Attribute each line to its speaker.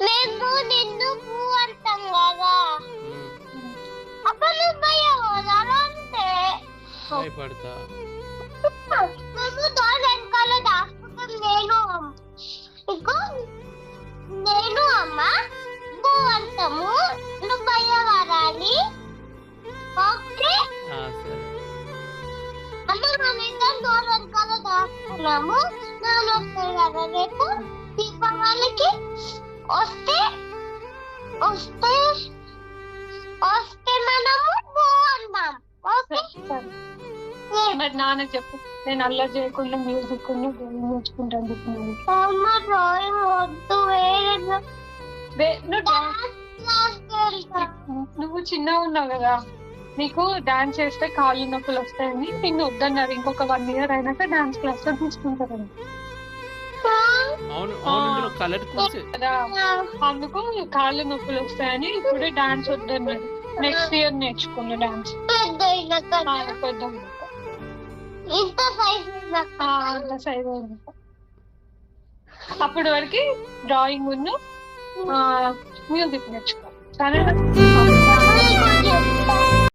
Speaker 1: మేము నిన్ను పూ అంటాం కదా? అప్పుడు నువ్వు భయం అంటే?
Speaker 2: భయపడతా.
Speaker 1: మేము డోర్ వెనకాల దాచుకుంటాం నేను. ఇంకో నేను అమ్మ పూ అంటాము నువ్వు భయపడాలి. ఓకే? అమ్మ మనం డోర్ వెనకాల దాచుకున్నాము. నాన్న వస్తాడు కదా రేపు? దీపావళికి వస్తే వస్తే వస్తే మనము పూ అంటాం ఓకే
Speaker 3: సరే. మరి నాన్న చెప్పు. నేను అల్లరి చేయకుండా మ్యూజిక్ నేర్చుకుంటాను చెప్తున్నాను
Speaker 1: అమ్మ డ్రాయింగ్ వద్దు
Speaker 3: నువ్వు చిన్నగా ఉన్నావు కదా. నీకు డాన్స్ చేస్తే కాళ్ళు నొప్పులు వస్తాయని నిన్ను వద్దన్నారు. ఇంకొక వన్ ఇయర్ అయినాక డాన్స్ క్లాస్లో తీసుకుంటారని.
Speaker 2: అవును అవును ఇందులో కలర్
Speaker 3: కదా అందుకు కాళ్ళు నొప్పులు వస్తాయని ఇప్పుడే డాన్స్ వద్దన్నారు. నెక్స్ట్ ఇయర్ నేర్చుకున్న డాన్స్.
Speaker 1: పెద్ద
Speaker 3: అంత సైజ్ అప్పటి వరకు డ్రాయింగ్ మ్యూజిక్ నేర్చుకో. సరేనా?